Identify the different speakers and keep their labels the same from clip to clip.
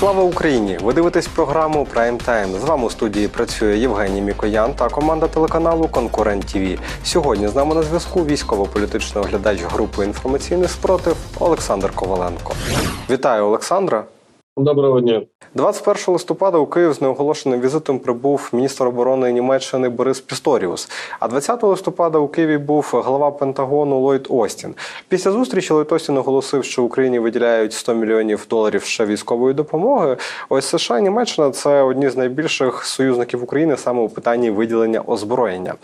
Speaker 1: Слава Україні! Ви дивитесь програму Прайм Тайм. З вами у студії працює Євгеній Мікоян та команда телеканалу Конкурент ТВ. Сьогодні з нами на зв'язку військово-політичний оглядач групи інформаційний спротив Олександр Коваленко. Вітаю, Олександра!
Speaker 2: Доброго дня.
Speaker 1: 21 листопада у Київ з неоголошеним візитом прибув міністр оборони Німеччини Борис Пісторіус. А 20 листопада у Києві був глава Пентагону Ллойд Остін. Після зустрічі Ллойд Остін оголосив, що Україні виділяють 100 мільйонів доларів ще військової допомоги. Ось США і Німеччина це одні з найбільших союзників України саме у питанні виділення озброєння.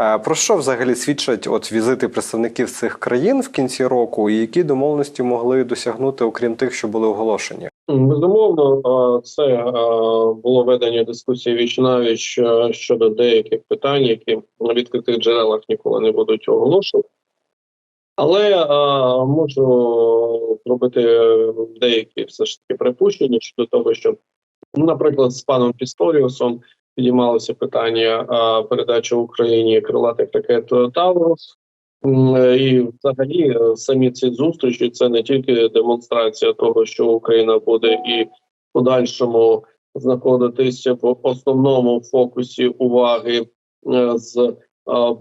Speaker 1: Е, Про що взагалі свідчать от візити представників цих країн в кінці року, і які домовленості могли досягнути, окрім тих, що були оголошені?
Speaker 2: Безумовно, це було ведення дискусії віч навіч щодо деяких питань, які на відкритих джерелах ніколи не будуть оголошені. Але можу зробити деякі все ж таки припущення щодо того, що, ну, наприклад, з паном Пісторіусом підіймалося питання а, передачі Україні крилатих ракет Таурус. І взагалі е, самі ці зустрічі це не тільки демонстрація того, що Україна буде і в подальшому знаходитися в основному фокусі уваги е, з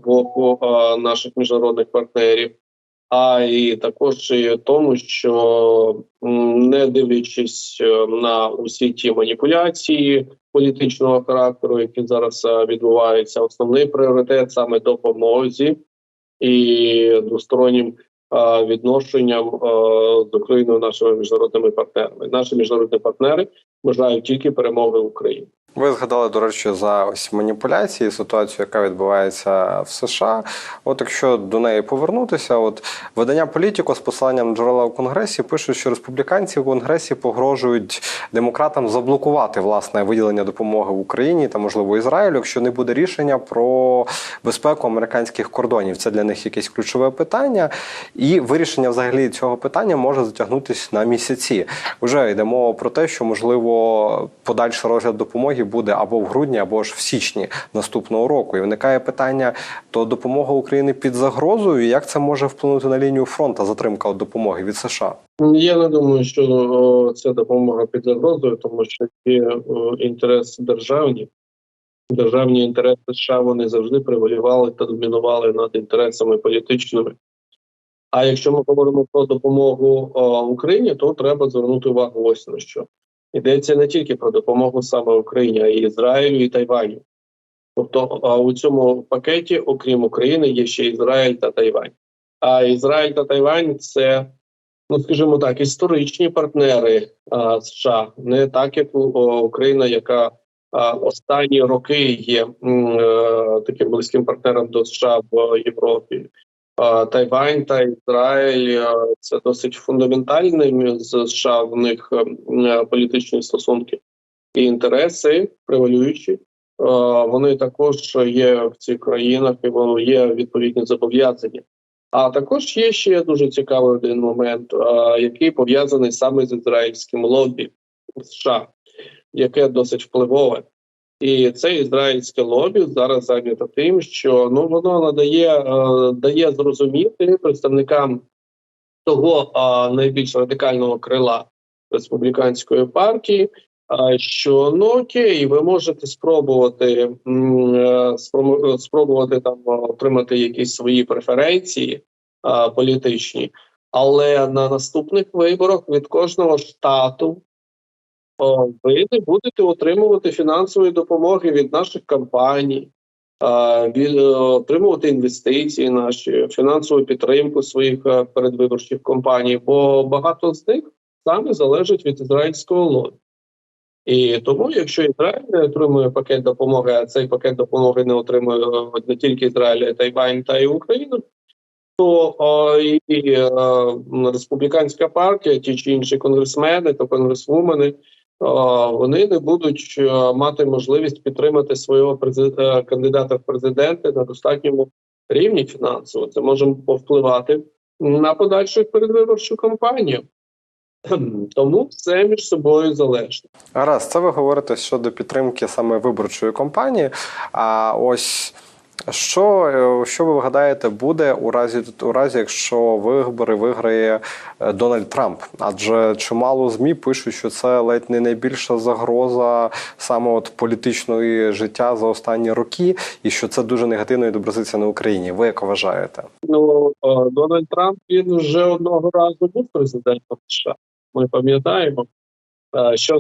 Speaker 2: боку е, наших міжнародних партнерів, а і також і тому, що не дивлячись на усі ті маніпуляції політичного характеру, які зараз відбуваються, основний пріоритет саме допомозі і двостороннім відношенням з Україною нашими міжнародними партнерами. Наші міжнародні партнери бажають тільки перемоги України.
Speaker 1: Ви згадали, до речі, за ось маніпуляції, ситуацію, яка відбувається в США. От якщо до неї повернутися, от видання політико з посиланням джерела у конгресі пишуть, що республіканці в конгресі погрожують демократам заблокувати власне виділення допомоги Україні та можливо Ізраїлю, якщо не буде рішення про безпеку американських кордонів. Це для них якесь ключове питання, і вирішення взагалі цього питання може затягнутися на місяці. Уже мова про те, що можливо подальший розгляд допомоги буде або в грудні, або ж в січні наступного року. І виникає питання: то допомога України під загрозою, і як це може вплинути на лінію фронту, затримка допомоги від США?
Speaker 2: Я не думаю, що це допомога під загрозою, тому що є о, інтереси державні. Державні інтереси США вони завжди превалювали та домінували над інтересами політичними. А якщо ми говоримо про допомогу о, Україні, то треба звернути увагу ось на що. Йдеться не тільки про допомогу саме Україні, а й Ізраїлю і Тайваню. Тобто у цьому пакеті, окрім України, є ще Ізраїль та Тайвань. А Ізраїль та Тайвань це, ну скажімо так, історичні партнери а, США, не так як Україна, яка а, останні роки є м, е, таким близьким партнером до США в Європі. Тайвань та Ізраїль е, це досить фундаментальні з США в них е, політичні стосунки і інтереси превалюючі. Е, Вони також є в цих країнах, і є відповідні зобов'язання. А також є ще дуже цікавий один момент, е, який пов'язаний саме з ізраїльським лобі США, яке досить впливове. І це ізраїльське лобі зараз зайнято тим, що ну воно надає е, дає зрозуміти представникам того е, найбільш радикального крила республіканської партії, а, що ну окей, ви можете спробувати е, спробувати там е, отримати якісь свої преференції політичні, але на наступних виборах від кожного штату ви не будете отримувати фінансової допомоги від наших компаній, від, е, отримувати інвестиції наші, фінансову підтримку своїх е, передвиборчих компаній, бо багато з них саме залежить від ізраїльського лобі. І тому, якщо Ізраїль не отримує пакет допомоги, а цей пакет допомоги не отримує е, не тільки Ізраїль, а Тайвань та й Україна, то е, і е, республіканська партія, ті чи інші конгресмени та конгресвумени, вони не будуть е, мати можливість підтримати свого е, кандидата в президенти на достатньому рівні фінансово. Це може повпливати на подальшу передвиборчу кампанію. Тому все між собою залежно.
Speaker 1: Гаразд, це ви говорите щодо підтримки саме виборчої кампанії. А ось Що, е, що ви гадаєте, буде у разі у разі, якщо вибори виграє е, Дональд Трамп? Адже чимало змі пишуть, що це ледь не найбільша загроза саме от політичної життя за останні роки, і що це дуже негативно відобразиться на Україні. Ви як вважаєте?
Speaker 2: Ну е, Дональд Трамп він вже одного разу був президентом США. Ми пам'ятаємо, що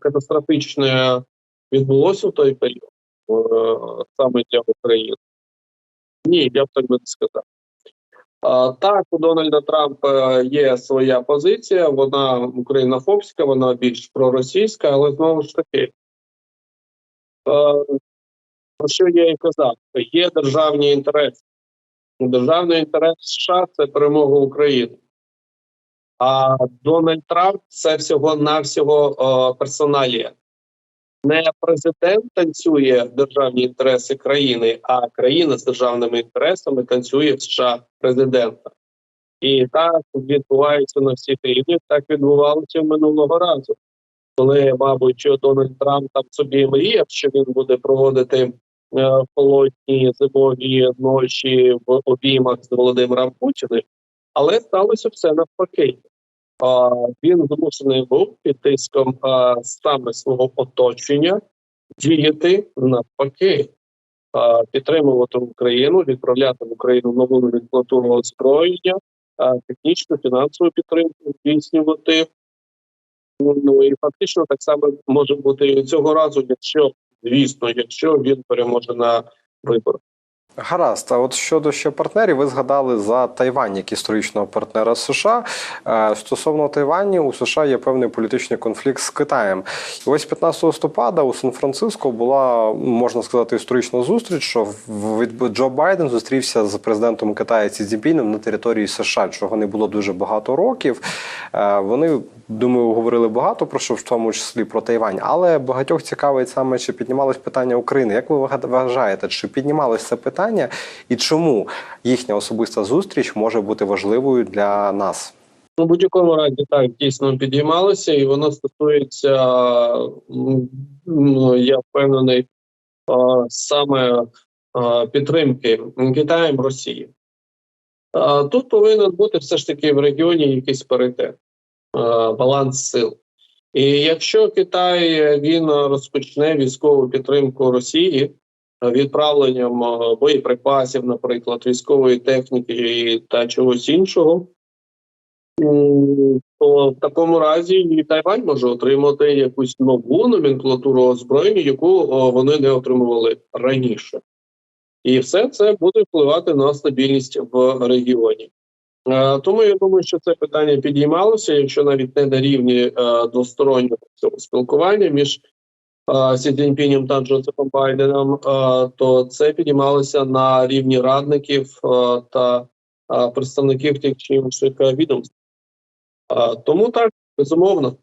Speaker 2: катастрофічне відбулося в той період саме для України. Ні, я б так би не сказав. Так, у Дональда Трампа є своя позиція, вона українофобська, вона більш проросійська, але знову ж таки, е, про що я і казав, є державні інтереси. Державний інтерес США це перемога України. А Дональд Трамп це всього-навсього е, персоналія. Не президент танцює державні інтереси країни, а країна з державними інтересами танцює в США президента. І так відбувається на всіх рівнях, так відбувалося минулого разу. Коли, мабуть, Дональд Трамп там собі мріяв, що він буде проводити е, холодні зимові ночі в обіймах з Володимиром Путіним, але сталося все навпаки. Він змушений був під тиском саме свого оточення діяти навпаки, підтримувати Україну, відправляти в Україну нову номенклатуру озброєння, технічну фінансову підтримку здійснювати. Ну і фактично так само може бути і цього разу, якщо звісно, якщо він переможе на виборах.
Speaker 1: Гаразд, а от щодо ще партнерів, ви згадали за Тайвань як історичного партнера США. Е, Стосовно Тайвані, у США є певний політичний конфлікт з Китаєм. І ось 15 листопада у Сан-Франциско була можна сказати історична зустріч, що від Джо Байден зустрівся з президентом Китаю Сі Цзіньпіном на території США, чого не було дуже багато років. Е, Вони думаю, говорили багато про що, в тому числі про Тайвань, але багатьох цікавить саме, чи піднімалось питання України. Як ви вважаєте, чи піднімалось це питання, і чому їхня особиста зустріч може бути важливою для нас?
Speaker 2: Ну, будь-якому разі так дійсно підіймалося, і воно стосується, ну, я впевнений, саме підтримки Китаєм Росії. Тут повинен бути все ж таки в регіоні якийсь паритет, баланс сил. І якщо Китай він розпочне військову підтримку Росії відправленням боєприпасів, наприклад, військової техніки та чогось іншого, то в такому разі і Тайвань може отримати якусь нову номенклатуру озброєння, яку вони не отримували раніше, і все це буде впливати на стабільність в регіоні. Е, Тому я думаю, що це питання підіймалося, якщо навіть не на рівні е, двостороннього цього спілкування між е, Сі Цзіньпінем та Джозефом Байденом, то це підіймалося на рівні радників та представників тих чи інших е, відомств. Тому так, безумовно.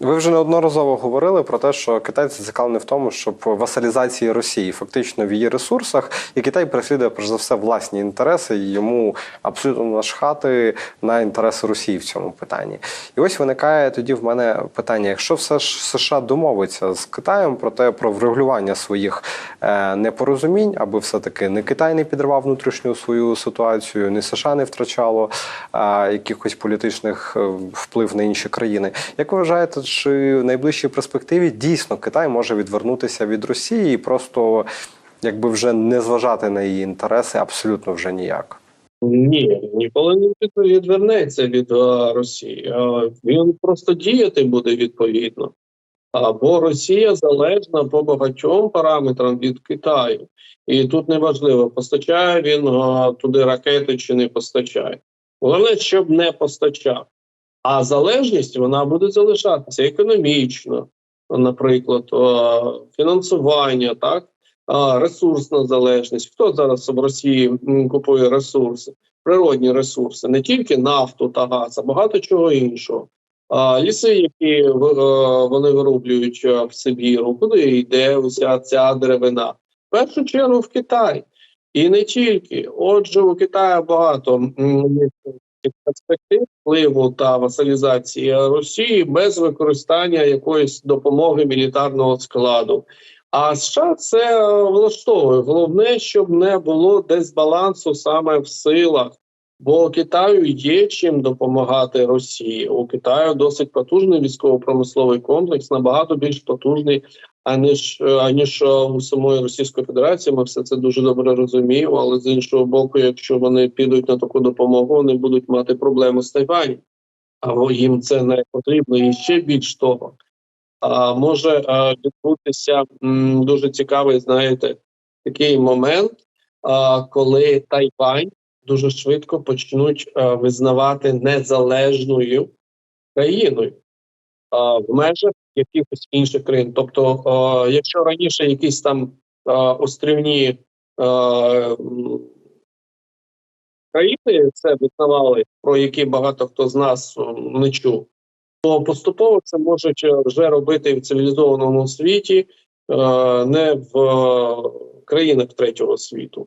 Speaker 1: Ви вже неодноразово говорили про те, що Китай зацікавлений в тому, щоб васалізації Росії фактично в її ресурсах, і Китай переслідує перш за все власні інтереси, і йому абсолютно нашхати на інтереси Росії в цьому питанні. І ось виникає тоді в мене питання: якщо все ж США домовиться з Китаєм про те, про врегулювання своїх е, непорозумінь, аби все-таки не Китай не підривав внутрішню свою ситуацію, не США не втрачало е, якихось політичних е, вплив на інші країни. Як ви вважаєте, чи в найближчій перспективі дійсно Китай може відвернутися від Росії і просто якби вже не зважати на її інтереси абсолютно вже ніяк?
Speaker 2: Ні, ніколи не відвернеться від Росії. Він просто діяти буде відповідно. А, бо Росія залежна по багатьом параметрам від Китаю. І тут неважливо, постачає він туди ракети чи не постачає. Головне, щоб не постачав. А залежність вона буде залишатися економічно, наприклад, фінансування, так, ресурсна залежність. Хто зараз в Росії купує ресурси? Природні ресурси, не тільки нафту та газ, а багато чого іншого. А, ліси, які вони вирублюють е, в Сибіру, куди йде уся ця деревина? В першу чергу в Китай. І не тільки. Отже, у Китаю багато перспектив впливу та васалізації Росії без використання якоїсь допомоги мілітарного складу. А США це е, влаштовує. Головне, щоб не було дисбалансу саме в силах. Бо Китаю є чим допомагати Росії. У Китаю досить потужний військово-промисловий комплекс, набагато більш потужний, аніж е, аніж е, у самої Російської Федерації. Ми все це дуже добре розуміємо. Але з іншого боку, якщо вони підуть на таку допомогу, вони будуть мати проблеми з Тайванем. А їм це не потрібно. І ще більш того, а, може а, відбутися дуже цікавий, знаєте, такий момент, коли Тайвань дуже швидко почнуть а, визнавати незалежною країною в межах якихось інших країн. Тобто, а, якщо раніше якісь там а, острівні а, країни це визнавали, про які багато хто з нас не чув, то поступово це можуть е, вже робити в цивілізованому світі, е, не в е, країнах третього світу.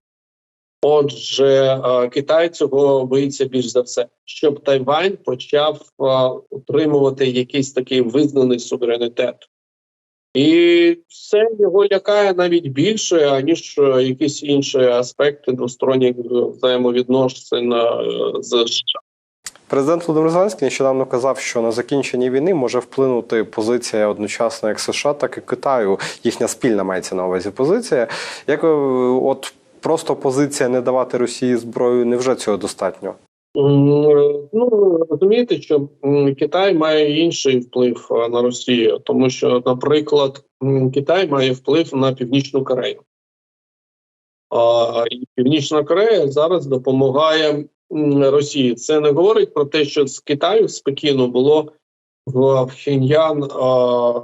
Speaker 2: Отже, е, Китай цього боїться більш за все, щоб Тайвань почав е, утримувати якийсь такий визнаний суверенітет. І це його лякає навіть більше, аніж е, якісь інші аспекти двосторонніх взаємовідносин з США.
Speaker 1: Президент Володимир Зеленський нещодавно казав, що на закінчення війни може вплинути позиція одночасно як США, так і Китаю. Їхня спільна мається на увазі позиція. Як от просто позиція не давати Росії зброю, невже цього достатньо?
Speaker 2: Ну розумієте, що Китай має інший вплив на Росію, тому що, наприклад, Китай має вплив на Північну Корею. А Північна Корея зараз допомагає Росії. Це не говорить про те, що з Китаю з Пекіну було в Пхеньян а,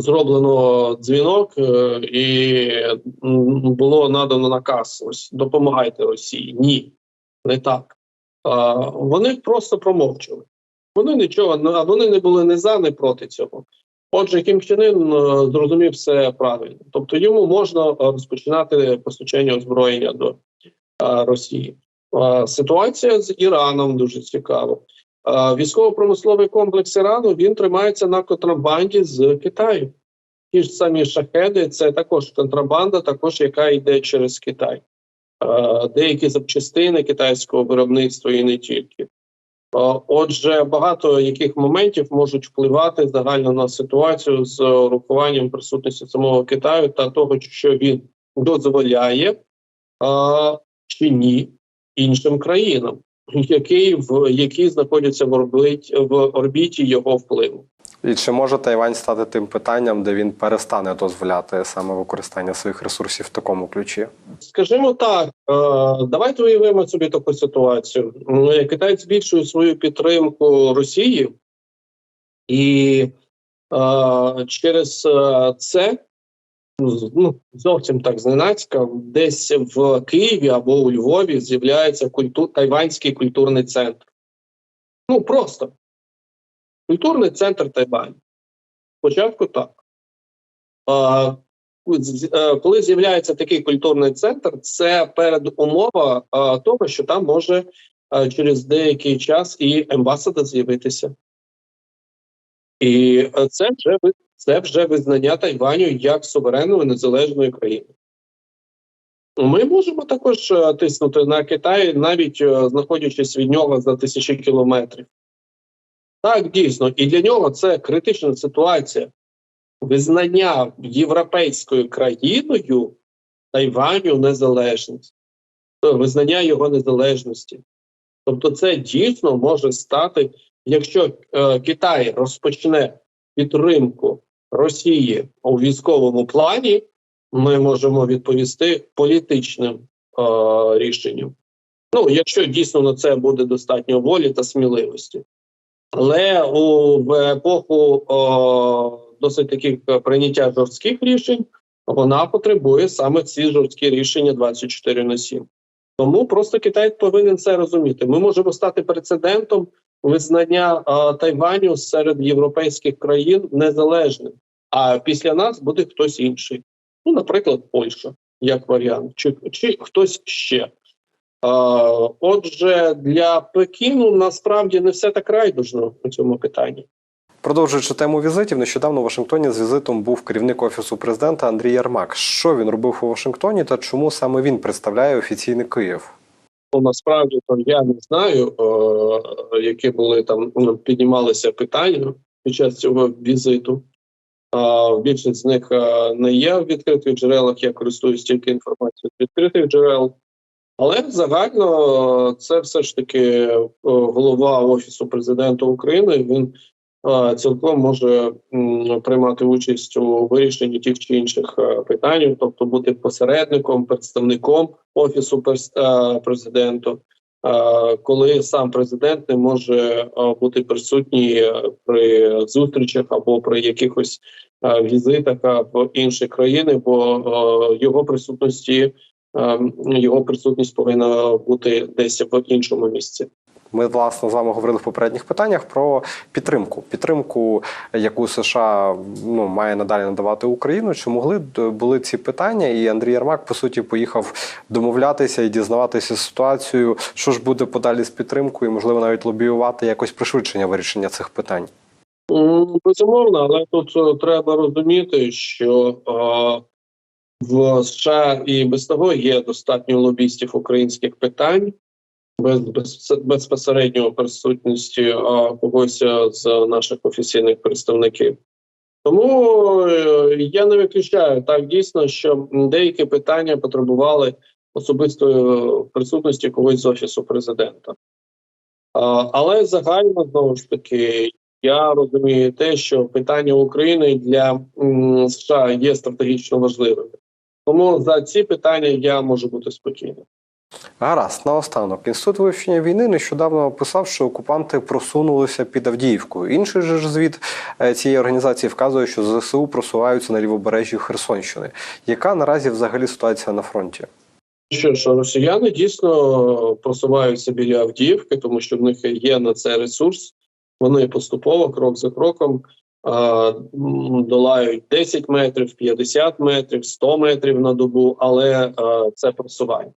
Speaker 2: зроблено дзвінок е, і було надано наказ: ось допомагайте Росії. Ні, не так. Вони просто промовчали. Вони нічого а вони не були не за, не проти цього. Отже, Кім Чен Ін е, зрозумів все правильно. Тобто йому можна е, розпочинати постачання озброєння до Росії. Ситуація з Іраном дуже цікава. Військово-промисловий комплекс Ірану він тримається на контрабанді з Китаю. Ті ж самі шахеди, це також контрабанда, також яка йде через Китай. Деякі запчастини китайського виробництва і не тільки. Отже, багато яких моментів можуть впливати загально на ситуацію з урахуванням присутності самого Китаю та того, що він дозволяє е, чи ні іншим країнам, які в які знаходяться в орбіті, в орбіті його впливу.
Speaker 1: І чи може Тайвань стати тим питанням, де він перестане дозволяти саме використання своїх ресурсів в такому ключі?
Speaker 2: Скажімо так, е, давайте уявимо собі таку ситуацію. Китай збільшує свою підтримку Росії, і е, через е, це ну, зовсім так зненацька, десь в Києві або у Львові з'являється культу... тайванський культурний центр. Ну просто культурний центр Тайваню. Спочатку так. А, е, коли з'являється такий культурний центр, це передумова того, що там може а, через деякий час і ембасада з'явитися. І е, це вже це вже визнання Тайваню як суверенної незалежної країни. Ми можемо також е, тиснути на Китай, навіть е, знаходячись від нього за тисячі кілометрів. Так, дійсно, і для нього це критична ситуація. Визнання європейською країною Тайваню незалежність, е, визнання його незалежності. Тобто, це дійсно може стати, якщо е, Китай розпочне підтримку Росії у військовому плані, ми можемо відповісти політичним е, рішенням. Ну, якщо дійсно на це буде достатньо волі та сміливості. Але у в епоху о, досить таких е, прийняття жорстких рішень вона потребує саме ці жорсткі рішення 24 на 7. Тому просто Китай повинен це розуміти. Ми можемо стати прецедентом визнання Тайваню серед європейських країн незалежним. А після нас буде хтось інший. Ну, наприклад, Польща, як варіант, чи, чи хтось ще. Е, Отже, для Пекіну насправді не все так райдужно у цьому питанні.
Speaker 1: Продовжуючи тему візитів, нещодавно у Вашингтоні з візитом був керівник офісу президента Андрій Ярмак. Що він робив у Вашингтоні та чому саме він представляє офіційний Київ?
Speaker 2: Ну, насправді то я не знаю, е, які були там ну, піднімалися питання під час цього візиту. А більшість з них е, не є в відкритих джерелах. Я користуюсь тільки інформацією з відкритих джерел. Але загально е, це все ж таки е, голова офісу президента України. Він е, цілком може приймати участь у вирішенні тих чи інших е, питань, тобто бути посередником, представником офісу е, президенту. Коли сам президент не може е, бути присутній при зустрічах або при якихось візитах в інші країни, бо його присутності е, його присутність повинна бути десь в іншому місці.
Speaker 1: Ми власне з вами говорили в попередніх питаннях про підтримку. Підтримку, яку США ну має надалі надавати Україну. Чи могли були ці питання? І Андрій Ярмак по суті поїхав домовлятися і дізнаватися ситуацію, що ж буде подалі з підтримкою, і можливо навіть лобіювати якось пришвидшення вирішення цих питань.
Speaker 2: Безумовно, але тут е, треба розуміти, що е, в США і без того є достатньо лобістів українських питань без, без безпосередньої присутності е, когось е, з наших офіційних представників. Тому е, я не виключаю так дійсно, що деякі питання потребували особистої присутності когось з офісу президента. Але загально знову ж таки я розумію те, що питання України для США є стратегічно важливими. Тому за ці питання я можу бути спокійним.
Speaker 1: Гаразд, наостанок. Інститут вивчення війни нещодавно писав, що окупанти просунулися під Авдіївкою. Інший ж звіт е, цієї організації вказує, що ЗСУ просуваються на лівобережжі Херсонщини. Яка наразі взагалі ситуація на фронті?
Speaker 2: Що ж, росіяни дійсно просуваються біля Авдіївки, тому що в них є на це ресурс. Вони поступово, крок за кроком, долають 10 метрів, 50 метрів, 100 метрів на добу, але це просування.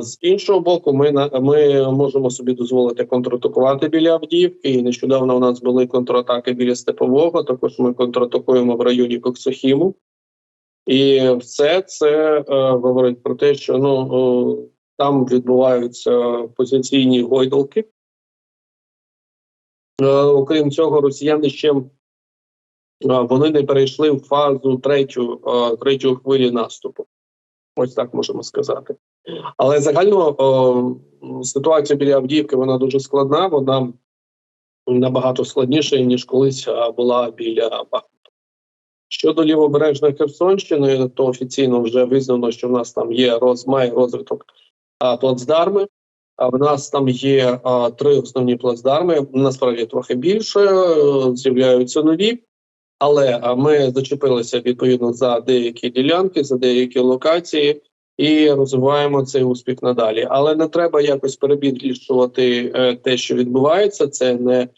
Speaker 2: З іншого боку, ми ми можемо собі дозволити контратакувати біля Авдіївки. І нещодавно у нас були контратаки біля Степового. Також ми контратакуємо в районі Коксохіму. І все це е, говорить про те, що ну е, там відбуваються позиційні гойдалки. Е, окрім цього, росіяни ще е, вони не перейшли в фазу третю, е, третьої хвилі наступу. Ось так можемо сказати. Але загально е, ситуація біля Авдіївки вона дуже складна, вона набагато складніша, ніж колись була біля Бахмута. Щодо лівобережної Херсонщини, то офіційно вже визнано, що в нас там є роз, має розвиток а, плацдарми. А в нас там є а, три основні плацдарми. Насправді трохи більше е, з'являються нові, але ми зачепилися відповідно за деякі ділянки, за деякі локації і розвиваємо цей успіх надалі. Але не треба якось перебільшувати е, те, що відбувається. Це не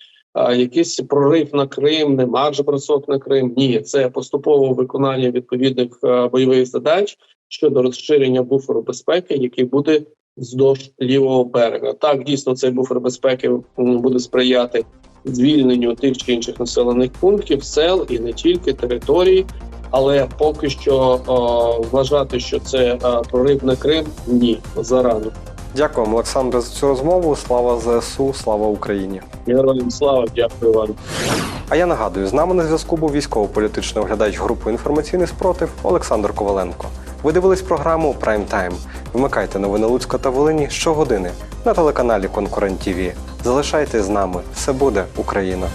Speaker 2: якийсь прорив на Крим, не марш-бросок на Крим. Ні, це поступове виконання відповідних е, бойових задач щодо розширення буферу безпеки, який буде вздовж лівого берега. Так, дійсно, цей буфер безпеки буде сприяти звільненню тих чи інших населених пунктів, сел і не тільки територій. Але поки що е, вважати, що це е, прорив на Крим, ні, зарано.
Speaker 1: Дякую, Олександре, за цю розмову. Слава ЗСУ, слава Україні.
Speaker 2: Героям слава, дякую вам.
Speaker 1: А я нагадую, з нами на зв'язку був військово-політичний оглядач групи інформаційний спротив Олександр Коваленко. Ви дивились програму Прайм Тайм. Вмикайте новини Луцька та Волині щогодини на телеканалі Конкурент ТІВІ. Залишайтесь з нами. Все буде Україна.